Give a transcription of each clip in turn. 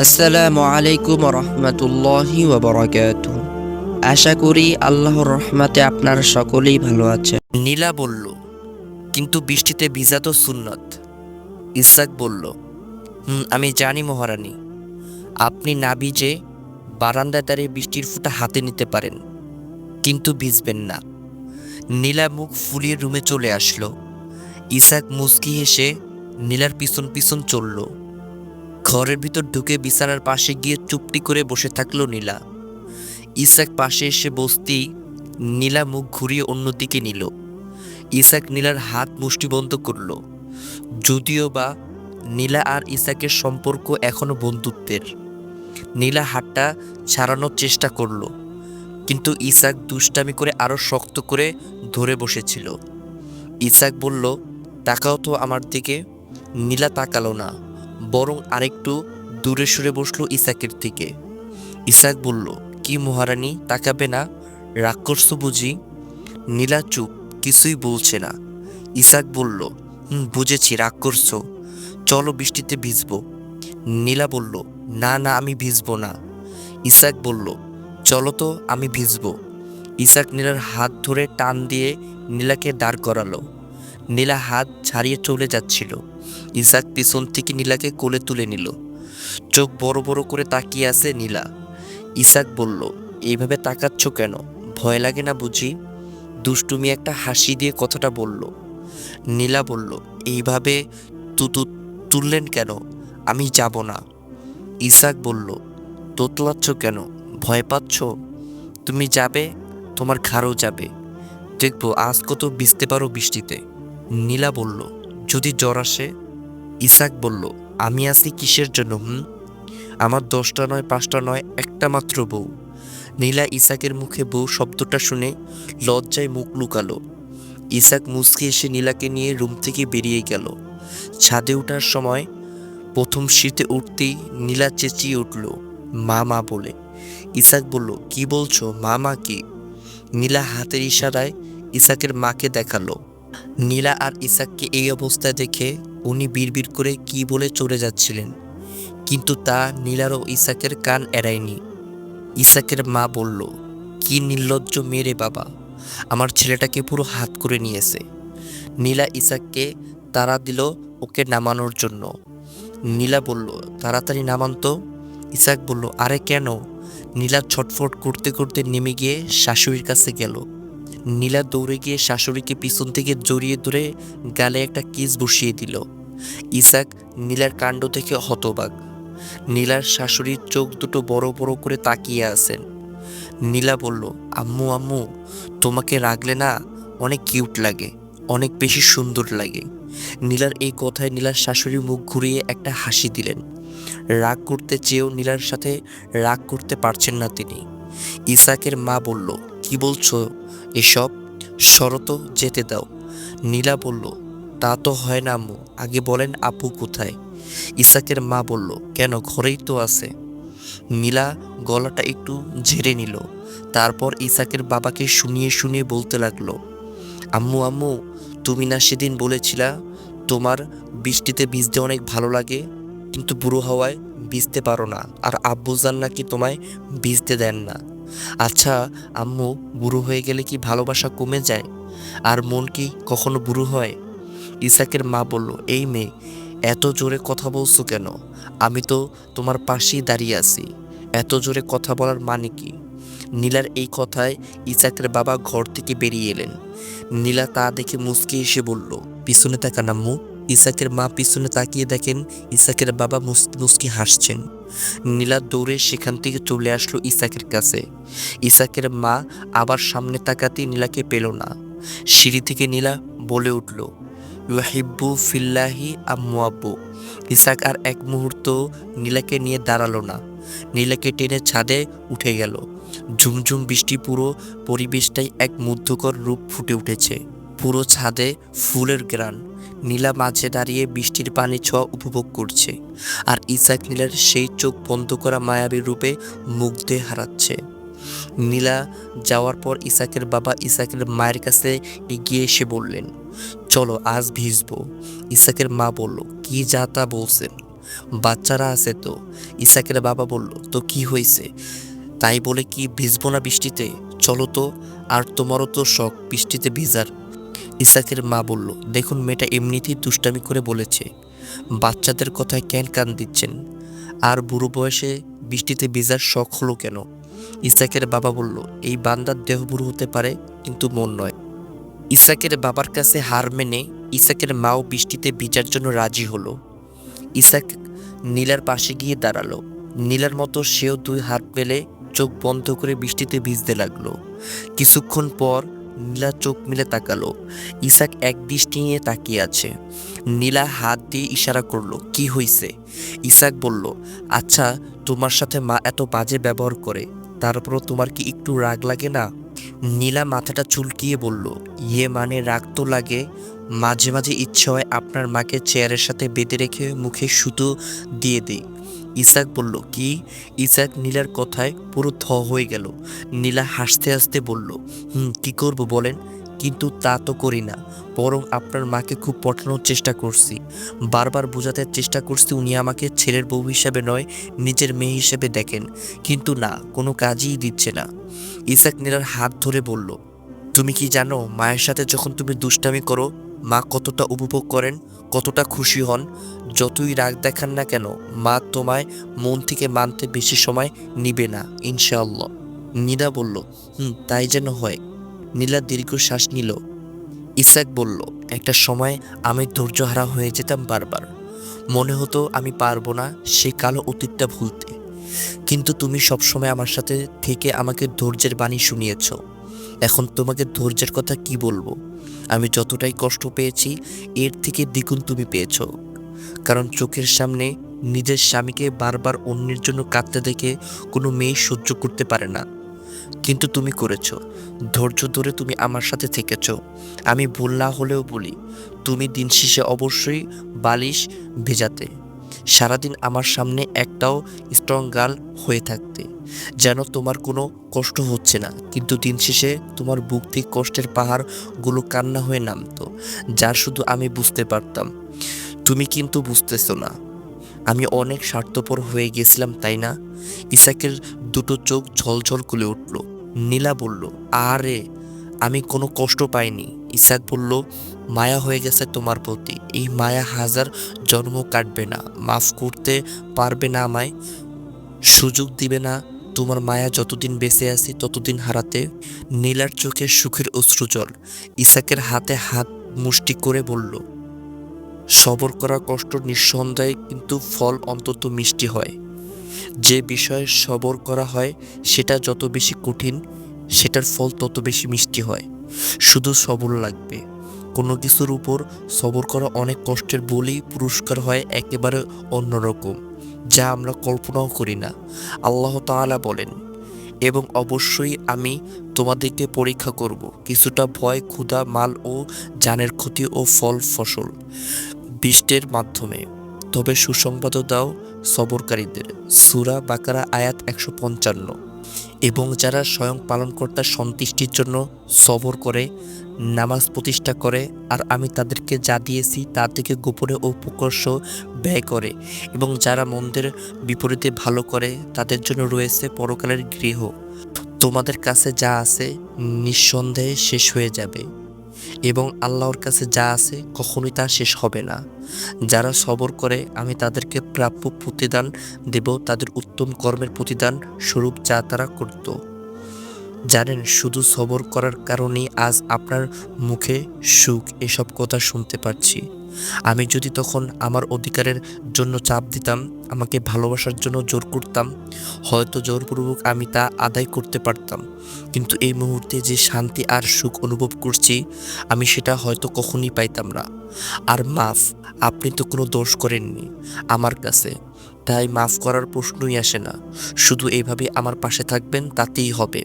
আসসালামু আলাইকুম রহমতুল্লাহি ওবরাকাত আশা করি আল্লাহর রহমাতে আপনার সকলেই ভালো আছে নীলা বলল, কিন্তু বৃষ্টিতে ভিজা তো সুন্নত। ইসাক বলল, হুম, আমি জানি মহারানী। আপনি না ভিজে বারান্দায় দাঁড়িয়ে বৃষ্টির ফুটা হাতে নিতে পারেন, কিন্তু ভিজবেন না। নীলা মুখ ফুলিয়ে রুমে চলে আসলো। ইসাক মুচকি হেসে নীলার পিছন পিছন চলল। ঘরের ভিতর ঢুকে বিছানার পাশে গিয়ে চুপটি করে বসে থাকল নীলা। ইসাক পাশে এসে বসতেই নীলা মুখ ঘুরিয়ে অন্যদিকে নিল। ইসাক নীলার হাত মুষ্টিবন্ধ করল। যদিও বা নীলা আর ইসাকের সম্পর্ক এখনও বন্ধুত্বের। নীলা হাতটা ছাড়ানোর চেষ্টা করল, কিন্তু ইসাক দুষ্টামি করে আরও শক্ত করে ধরে বসেছিল। ইসাক বলল, তাকাও তো আমার দিকে, নীলা তাকালো না। বরং আরেকটু দূরে সরে বসল ইসাকের থেকে ইসাক বলল, কি মহারানী, তাকাবে না? রাগ করছ বুঝি? নীলা চুপ, কিছুই বলছে না। ইসাক বলল, হুম, বুঝেছি, রাগ করছ। চলো বৃষ্টিতে ভিজবো। নীলা বলল, না না, আমি ভিজবো না। ইসাক বলল, চলো তো, আমি ভিজবো। ইসাক নীলার হাত ধরে টান দিয়ে নীলাকে দাঁড় করালো। নীলা হাত ছাড়িয়ে চলে যাচ্ছিল। ইসাক পিছন থেকে নীলাকে কোলে তুলে নিল। চোখ বড় বড় করে তাকিয়ে আছে নীলা। ইসাক বলল, এইভাবে তাকাচ্ছ কেন? ভয় লাগে না বুঝি? দুষ্টুমি একটা হাসি দিয়ে কথাটা বলল। নীলা বলল, এইভাবে তুতু, তুললেন কেন? আমি যাব না। ইসাক বলল, তোতলাচ্ছ কেন? ভয় পাচ্ছ? তুমি যাবে, তোমার ঘাড়ও যাবে। দেখব, আজ কত ভিজতে পারো বৃষ্টিতে। নীলা বলল, যদি জ্বর আসে ইসাক বলল, আমি আছি কিসের জন্য, হুম? আমার দশটা নয়, পাঁচটা নয়, একটা মাত্র বউ। নীলা ইসাকের মুখে বউ শব্দটা শুনে লজ্জায় মুখ লুকালো। ইসাক মুসকে এসে নীলাকে নিয়ে রুম থেকে বেরিয়ে গেল। ছাদে ওঠার সময় প্রথম শীতে উঠতেই নীলা চেঁচিয়ে উঠল, মা মা, বলে। ইসাক বলল, কি বলছো, মা মা কি? নীলা হাতের ইশারায় ইসাকের মাকে দেখাল। নীলা আর ইসাককে এই অবস্থায় দেখে উনি বিড়বিড় করে কি বলে চলে যাচ্ছিলেন। কিন্তু তা নীলার ও ইসাকের কান এড়ায়নি। ইসাকের মা বলল, কি নির্লজ্জ মেরে বাবা, আমার ছেলেটাকে পুরো হাত করে নিয়েছে। নীলা ইসাককে তারা দিল ওকে নামানোর জন্য। নীলা বলল, তাড়াতাড়ি নামান তো। ইসাক বলল, আরে কেন? নীলা ছটফট করতে করতে নেমে গিয়ে শাশুড়ির কাছে গেল। নীলা দৌড়ে গিয়ে শাশুড়িকে পিছন থেকে জড়িয়ে ধরে গালে একটা কিস বসিয়ে দিল। ইসাক নীলার কাণ্ড থেকে হতবাক। নীলার শাশুড়ির চোখ দুটো বড় বড় করে তাকিয়ে আছেন। নীলা বলল, আম্মু আম্মু, তোমাকে রাখলে না অনেক কিউট লাগে, অনেক বেশি সুন্দর লাগে। নীলার এই কথায় নীলার শাশুড়ি মুখ ঘুরিয়ে একটা হাসি দিলেন। রাগ করতে চেয়েও নীলার সাথে রাগ করতে পারছেন না তিনি। ইসাকের মা বলল কি বলছো? এসব? শরত যেতে দাও। নীলা বলল, তা তো হয় না আম্মু। আগে বলেন আপু কোথায়? ইসাকের মা বলল, কেন? ঘরেই তো আছে। নীলা গলাটা একটু ঝেড়ে নিল। তারপর ইসাকের বাবাকে শুনিয়ে শুনিয়ে বলতে লাগল, আম্মু আম্মু, তুমি না সেদিন বলেছিলা তোমার বৃষ্টিতে ভিজতে অনেক ভালো লাগে, কিন্তু বুড়ো হওয়ায় ভিজতে পারো না, আর আব্বু আব্বুজান নাকি তোমায় ভিজতে দেন না? আচ্ছা আম্মু, বুড়ো হয়ে গেলে কি ভালোবাসা কমে যায়? আর মন কি কখনো বুড়ো হয়? ইসাকের মা বলল, এই মেয়ে, এত জোরে কথা বলছো কেন? আমি তো তোমার পাশেই দাঁড়িয়ে আছি। এত জোরে কথা বলার মানে কি? নীলার এই কথায় ইসাকের বাবা ঘর থেকে বেরিয়ে এলেন। নীলা তা দেখে মুসকে এসে বলল, পিছনে তাকান আম্মু। ইসাকের মা পিছনে তাকিয়ে দেখেন ইসাকের বাবা মুসকি হাসছেন। নীলা দৌড়ে সেখান থেকে চলে আসলো ইসাকের কাছে। ইসাকের মা আবার সামনে তাকাতেই নীলাকে পেল না। সিঁড়ি থেকে নীলা বলে উঠল, ইউহিব্বু ফিল্লাহি আব্বু ইসাক আর এক মুহূর্ত নীলাকে নিয়ে দাঁড়াল না। নীলাকে টেনে ছাদে উঠে গেল। ঝুমঝুম বৃষ্টি পুরো পরিবেশটাই এক মুগ্ধকর রূপ ফুটে উঠেছে। পুরো ছাদে ফুলের গ্রান। নীলা মাঝে দাঁড়িয়ে বৃষ্টির পানি ছোঁয়া উপভোগ করছে। আর ইসাক নীলার সেই চোখ বন্ধ করা মায়াবী রূপে মুগ্ধে হারাচ্ছে। নীলা যাওয়ার পর ইসাকের বাবা ইসাকের মায়ের কাছে এগিয়ে এসে বললেন, চলো, আজ ভিজবো। ইসাকের মা বলল, কি যা তা বলছেন? বাচ্চারা আছে তো। ইসাকের বাবা বলল, তো কি হয়েছে? তাই বলে কি ভিজবো না বৃষ্টিতে? চলো তো, আর তোমারও তো শখ বৃষ্টিতে ভিজার। ইসাকের মা বলল, দেখুন, মেয়েটা এমনিতেই দুষ্টামি করে বলেছে। বাচ্চাদের কথায় কেন কান দিচ্ছেন। আর বুড়ো বয়সে বৃষ্টিতে ভিজার শখ হলো কেন? ইসাকের বাবা বলল, এই বান্দার দেহ বুড়ো হতে পারে, কিন্তু মন নয়। ইসাকের বাবার কাছে হার মেনে ইসাকের মাও বৃষ্টিতে ভিজার জন্য রাজি হলো। ইসাক নীলার পাশে গিয়ে দাঁড়াল। নীলার মতো সেও দুই হাত মেলে চোখ বন্ধ করে বৃষ্টিতে ভিজতে লাগল। কিছুক্ষণ পর নীলা চোখ মিলে তাকালো। ইসাক এক দৃষ্টি নিয়ে তাকিয়ে আছে। নীলা হাত দিয়ে ইশারা করল, কি হইছে? ইসাক বলল আচ্ছা তোমার সাথে মা এত বাজে ব্যবহার করে তারপরও তোমার কি একটু রাগ লাগে না? নীলা মাথাটা চুলকিয়ে বলল ইয়ে মানে রাগ তো লাগে। মাঝে মাঝে ইচ্ছে হয় আপনার মাকে চেয়ারের সাথে বেঁধে রেখে মুখে সুতো দিয়ে দিই। ইসাক বলল, কি? ইসাক নীলার কথায় পুরো থ হয়ে গেল। নীলা হাসতে হাসতে বলল, হুম, কি করব বলেন? কিন্তু তা তো করি না, বরং আপনার মাকে খুব পটানোর চেষ্টা করছি। বারবার বোঝাতে চেষ্টা করছি উনি আমাকে ছেলের বউ হিসাবে নয়, নিজের মেয়ে হিসেবে দেখেন। কিন্তু না, কোনো কাজই দিচ্ছে না। ইসাক নীলার হাত ধরে বলল, তুমি কি জানো, মায়ের সাথে যখন তুমি দুষ্টামি করো মা কতটা উপভোগ করেন, কতটা খুশি হন, যতই রাগ দেখান না কেন, মা তোমায় মন থেকে মানতে বেশি সময় নিবে না, ইনশাআল্লাহ। নীলা বলল, হুম, তাই যেন হয়। নীলা দীর্ঘ শ্বাস নিল। ইসাক বলল, একটা সময় আমি ধৈর্যহারা হয়ে যেতাম বারবার। মনে হতো আমি পারব না সে কালো অতীতটা ভুলতে। কিন্তু তুমি সবসময় আমার সাথে থেকে আমাকে ধৈর্যের বাণী শুনিয়েছ। এখন তোমাকে ধৈর্যের কথা কি বলব? আমি যতটাই কষ্ট পেয়েছি, এর থেকে দ্বিগুণ তুমি পেয়েছ। কারণ চোখের সামনে নিজের স্বামীকে বারবার অন্যের জন্য কাঁদতে দেখে কোনো মেয়ে সহ্য করতে পারে না। কিন্তু তুমি করেছ। ধৈর্য ধরে তুমি আমার সাথে থেকেছ। আমি ভুল না হলেও বলি, তুমি দিন শেষে অবশ্যই বালিশ ভেজাতে। সারাদিন আমার সামনে একটাও স্ট্রং গার্ল হয়ে থাকতে। যেন তোমার কোনো কষ্ট হচ্ছে না। কিন্তু দিন শেষে তোমার বুক থেকে কষ্টের পাহাড়গুলো কান্না হয়ে নামতো যা শুধু আমি বুঝতে পারতাম। তুমি কিন্তু বুঝতেছো না। আমি অনেক স্বার্থপর হয়ে গেছিলাম, তাই না? ইসাকের দুটো চোখ ঝলঝল করে উঠল। নীলা বলল, আরে, আমি কোনো কষ্ট পাইনি। ইসাক বলল, মায়া হয়ে গেছে তোমার প্রতি। এই মায়া হাজার জন্ম কাটবে না। মাফ করতে পারবে না আমায়। সুযোগ দিবে না তোমার মায়া যতদিন বেঁচে আছি, ততদিন হারাতে নীলার চোখে সুখের অশ্রুজল ইসাকের হাতে হাত মুষ্টি করে বলল, সবর করা কষ্ট নিঃসন্দেহে কিন্তু ফল অন্তত মিষ্টি হয়। যে বিষয়ে সবর করা হয়, সেটা যত বেশি কঠিন, সেটার ফল তত বেশি মিষ্টি হয়। শুধু সবর লাগবে। কোনো কিছুর উপর সবর করা অনেক কষ্টের বলেই পুরস্কার হয় একেবারে অন্যরকম। যা আমরা কল্পনাও করি না। আল্লাহ তাআলা বলেন, এবং অবশ্যই আমি তোমাদেরকে পরীক্ষা করব। কিছুটা ভয়, ক্ষুধা, মাল ও জানের ক্ষতি ও ফল, ফসল বৃষ্টের মাধ্যমে। তবে সুসংবাদ দাও সবরকারীদের। সুরা বাকারা আয়াত একশো পঞ্চান্ন। এবং যারা স্বয়ং পালনকর্তার সন্তুষ্টির জন্য সবর করে, নামাজ প্রতিষ্ঠা করে আর আমি তাদেরকে যা দিয়েছি তা থেকে গোপনে ও প্রকর্ষ ব্যয় করে এবং যারা মন্দের বিপরীতে ভালো করে তাদের জন্য রয়েছে পরকালের গৃহ। তোমাদের কাছে যা আছে নিঃসন্দেহে শেষ হয়ে যাবে। এবং আল্লাহর কাছে যা আছে কখনোই তা শেষ হবে না। যারা সবর করে, আমি তাদেরকে প্রাপ্য প্রতিদান দেব, তাদের উত্তম কর্মের প্রতিদান স্বরূপ যা তারা করত। জানেন, শুধু সবর করার কারণেই আজ আপনার মুখে সুখ এসব কথা শুনতে পাচ্ছি। আমি যদি তখন আমার অধিকারের জন্য চাপ দিতাম, আমাকে ভালোবাসার জন্য জোর করতাম, হয়তো জোরপূর্বক আমি তা আদায় করতে পারতাম। কিন্তু এই মুহূর্তে যে শান্তি আর সুখ অনুভব করছি, আমি সেটা হয়তো কখনই পাইতাম না। আর মাফ, আপনি তো কোনো দোষ করেননি আমার কাছে। তাই মাফ করার প্রশ্নই আসে না। শুধু এইভাবে আমার পাশে থাকবেন, তাতেই হবে।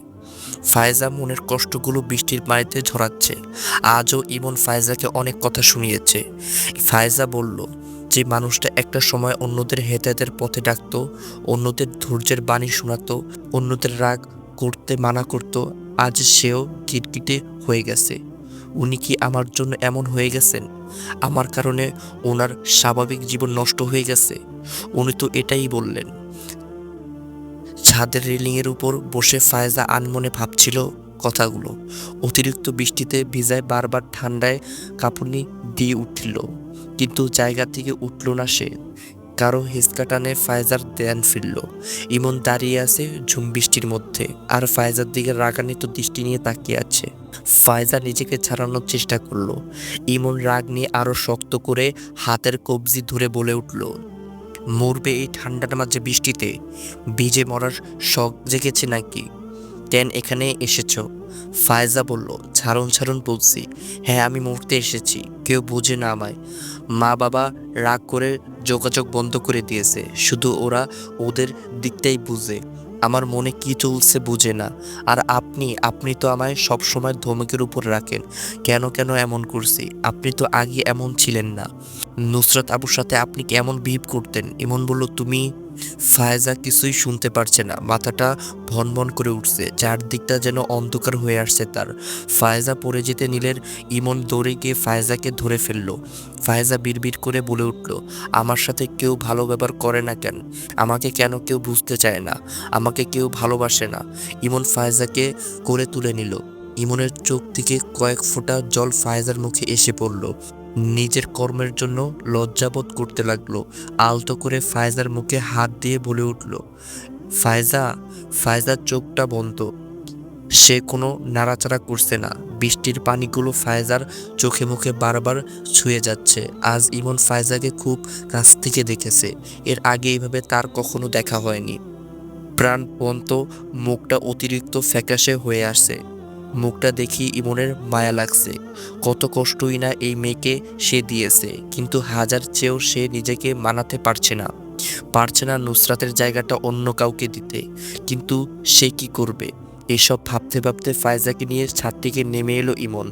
ফায়জা মনের কষ্টগুলো বৃষ্টির পানিতে ঝরাচ্ছে। আজও ইমন ফায়জাকে অনেক কথা শুনিয়েছে। ফায়জা বলল, যে মানুষটা একটা সময় অন্যদের হেদায়তের পথে ডাকতো, অন্যদের ধৈর্যের বাণী শোনাতো, অন্যদের রাগ করতে মানা করত, আজ সেও কিটকিটে হয়ে গেছে। উনি কি আমার জন্য এমন হয়ে গেছেন? আমার কারণে ওনার স্বাভাবিক জীবন নষ্ট হয়ে গেছে। উনি তো এটাই বললেন। ছাদের রেলিংয়ের উপর বসে ফায়জা আনমনে ভাবছিল কথাগুলো। অতিরিক্ত বৃষ্টিতে ভিজায় বারবার ঠান্ডায় কাঁপুনি দিয়ে উঠল, কিন্তু জায়গা থেকে উঠল না সে। কারও হেঁচকা টানে ফায়জার ধ্যান ফিরল। ইমন দাঁড়িয়ে আছে ঝুম বৃষ্টির মধ্যে, আর ফায়জার দিকে রাগান্বিত দৃষ্টি নিয়ে তাকিয়ে আছে। ফায়জা নিজেকে ছাড়ানোর চেষ্টা করল। ইমন রাগ নিয়ে আরও শক্ত করে হাতের কবজি ধরে বলে উঠল মরবে এই ঠান্ডার মাঝে বৃষ্টিতে। ভিজে মরার শখ জেগেছে নাকি? কেন এখানে এসেছ। ফায়জা বলল, ছাড়ুন ছাড়ুন বলছি। হ্যাঁ আমি মরতে এসেছি। কেউ বোঝে না আমায়। মা বাবা রাগ করে যোগাযোগ বন্ধ করে দিয়েছে। শুধু ওরা ওদের দিকটাই বুঝে। আমার মনে কি চলছে বুঝে না। আর আপনি আপনি তো আমায় সবসময় ধমকের উপর রাখেন। কেন কেন এমন করছি? আপনি তো আগে এমন ছিলেন না। নুসরাত আবুর সাথে আপনি কেমন বিহেভ করতেন? ইমন বলল, তুমি ফায়েজা কিছুই শুনতে পারছে না। মাথাটা ভনভন করে উঠছে। চারদিকটা যেন অন্ধকার হয়ে আসছে তার। ফায়েজা পড়ে যেতে নিলের ইমন দৌড়ে গিয়ে ফায়েজাকে ধরে ফেলল। ফায়েজা বিড়বিড় করে বলে উঠল, আমার সাথে কেউ ভালো ব্যবহার করে না কেন? আমাকে কেন কেউ বুঝতে চায় না? আমাকে কেউ ভালোবাসে না? ইমন ফায়েজাকে করে তুলে নিল। ইমনের চোখ থেকে কয়েক ফোঁটা জল ফায়েজার মুখে এসে পড়ল। নিজের কর্মের জন্য লজ্জাবোধ করতে লাগল, আলতো করে ফায়জার মুখে হাত দিয়ে বলে উঠল, ফায়জা ফায়জার চোখটা বন্ধ। সে কোনো নাড়াচাড়া করছে না। বৃষ্টির পানিগুলো ফায়জার চোখে মুখে বারবার ছুঁয়ে যাচ্ছে। আজ ইমন ফায়জাকে খুব কাছ থেকে দেখেছে। এর আগে এইভাবে তার কখনো দেখা হয়নি। প্রাণপন্ত মুখটা অতিরিক্ত ফ্যাকাশে হয়ে আসছে। মুখটা দেখি ইমনের মায়া লাগছে। কত কষ্টই না এই মেয়েকে সে দিয়েছে, কিন্তু হাজার চেয়েও সে নিজেকে মানাতে পারছে না। পারছে না নুসরাতের জায়গাটা অন্য কাউকে দিতে, কিন্তু সে কি করবে? এসব ভাবতে ভাবতে ফায়জাকে নিয়ে ছাদ থেকে নেমে এলো ইমন।